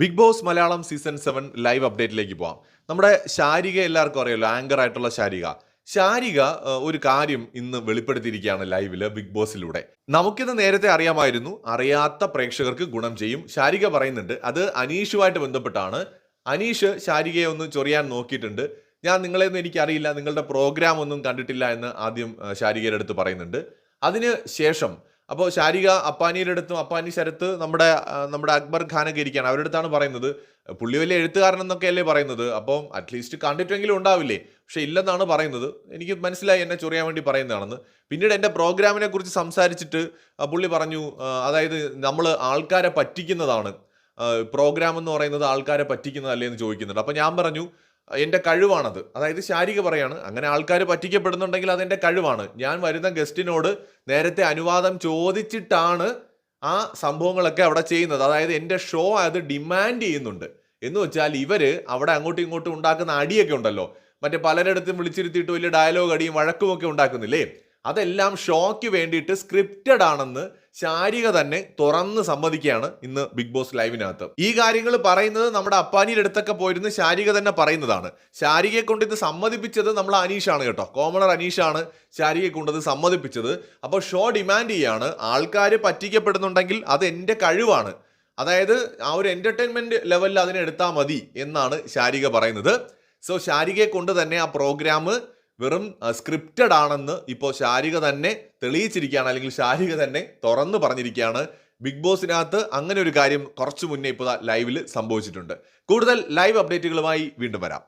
Bigg Boss Malayalam season seven live അപ്ഡേറ്റിലേക്ക് പോവാം. നമ്മുടെ ശാരിക എല്ലാവർക്കും അറിയാമല്ലോ ആങ്കർ ആയിട്ടുള്ള ശാരിക. ശാരിക ഒരു കാര്യം ഇന്ന് വെളിപ്പെടുത്തിയിരിക്കുകയാണ് ലൈവിൽ ബിഗ് ബോസിലൂടെ. നമുക്കിത് നേരത്തെ അറിയാമായിരുന്നു അറിയാത്ത പ്രേക്ഷകർക്ക് ഗുണം ചെയ്യും. ശാരിക പറയുന്നുണ്ട് അത് അനീഷുമായിട്ട് ബന്ധപ്പെട്ടാണ്. അനീഷ് ശാരികയെ ഒന്ന് ചൊറിയാൻ നോക്കിയിട്ടുണ്ട്. ഞാൻ നിങ്ങളെയൊന്നും എനിക്കറിയില്ല നിങ്ങളുടെ പ്രോഗ്രാം ഒന്നും കണ്ടിട്ടില്ല എന്ന് ആദ്യം ശാരികയുടെ അടുത്ത് പറയുന്നുണ്ട്. അതിന് ശേഷം അപ്പോൾ ശാരിക അപ്പാനിയുടെ അടുത്തും അപ്പാനി ശരത്ത് നമ്മുടെ നമ്മുടെ അക്ബർ ഖാനൊക്കെ ഇരിക്കുകയാണ് അവരുടെ അടുത്താണ് പറയുന്നത്. പുള്ളി വലിയ എഴുത്തുകാരൻ എന്നൊക്കെയല്ലേ പറയുന്നത്. അപ്പം അറ്റ്ലീസ്റ്റ് കണ്ടിട്ടെങ്കിലും ഉണ്ടാവില്ലേ? പക്ഷെ ഇല്ലെന്നാണ് പറയുന്നത്. എനിക്ക് മനസ്സിലായി എന്നെ ചൊറിയാൻ വേണ്ടി പറയുന്നതാണെന്ന്. പിന്നീട് എന്റെ പ്രോഗ്രാമിനെ കുറിച്ച് സംസാരിച്ചിട്ട് പുള്ളി പറഞ്ഞു അതായത് നമ്മൾ ആൾക്കാരെ പറ്റിക്കുന്നതാണ്. പ്രോഗ്രാം എന്ന് പറയുന്നത് ആൾക്കാരെ പറ്റിക്കുന്നതല്ലേ എന്ന് ചോദിക്കുന്നുണ്ട്. അപ്പം ഞാൻ പറഞ്ഞു എന്റെ കഴിവാണത്. അതായത് ശാരിക പറയാണ് അങ്ങനെ ആൾക്കാർ പറ്റിക്കപ്പെടുന്നുണ്ടെങ്കിൽ അതെന്റെ കഴിവാണ്. ഞാൻ വരുന്ന ഗസ്റ്റിനോട് നേരത്തെ അനുവാദം ചോദിച്ചിട്ടാണ് ആ സംഭവങ്ങളൊക്കെ അവിടെ ചെയ്യുന്നത്. അതായത് എന്റെ ഷോ അത് ഡിമാൻഡ് ചെയ്യുന്നുണ്ട്. എന്ന് വെച്ചാൽ ഇവർ അവിടെ അങ്ങോട്ടും ഇങ്ങോട്ടും ഉണ്ടാക്കുന്ന അടിയൊക്കെ ഉണ്ടല്ലോ. മറ്റേ പലരിടത്തും വിളിച്ചിരുത്തിയിട്ട് വലിയ ഡയലോഗ് അടിയും വഴക്കുമൊക്കെ ഉണ്ടാക്കുന്നില്ലേ? അതെല്ലാം ഷോയ്ക്ക് വേണ്ടിയിട്ട് സ്ക്രിപ്റ്റഡ് ആണെന്ന് ശാരിക തന്നെ തുറന്ന് സമ്മതിക്കുകയാണ് ഇന്ന് ബിഗ് ബോസ് ലൈവിനകത്ത് ഈ കാര്യങ്ങൾ പറയുന്നത് നമ്മുടെ അപ്പാനിയുടെ അടുത്തൊക്കെ പോയിരുന്ന് ശാരിക തന്നെ പറയുന്നതാണ്. ശാരികയെ കൊണ്ട് ഇത് സമ്മതിപ്പിച്ചത് നമ്മൾ അനീഷാണ് കേട്ടോ. കോമണർ അനീഷാണ് ശാരികയെ കൊണ്ട് ഇത് സമ്മതിപ്പിച്ചത്. അപ്പോൾ ഷോ ഡിമാൻഡ് ചെയ്യാണ്. ആൾക്കാർ പറ്റിക്കപ്പെടുന്നുണ്ടെങ്കിൽ അത് എന്റെ കഴിവാണ്. അതായത് ആ ഒരു എന്റർടൈൻമെന്റ് ലെവലിൽ അതിനെടുത്താൽ മതി എന്നാണ് ശാരിക പറയുന്നത്. സോ ശാരികയെ കൊണ്ട് തന്നെ ആ പ്രോഗ്രാം വെറും സ്ക്രിപ്റ്റഡ് ആണെന്ന് ഇപ്പോൾ ശാരിക തന്നെ തെളിയിച്ചിരിക്കുകയാണ് അല്ലെങ്കിൽ ശാരിക തന്നെ തുറന്നു പറഞ്ഞിരിക്കുകയാണ്. ബിഗ് ബോസിനകത്ത് അങ്ങനെ ഒരു കാര്യം കുറച്ചു മുന്നേ ഇപ്പോൾ ലൈവിൽ സംഭവിച്ചിട്ടുണ്ട്. കൂടുതൽ ലൈവ് അപ്ഡേറ്റുകളുമായി വീണ്ടും വരാം.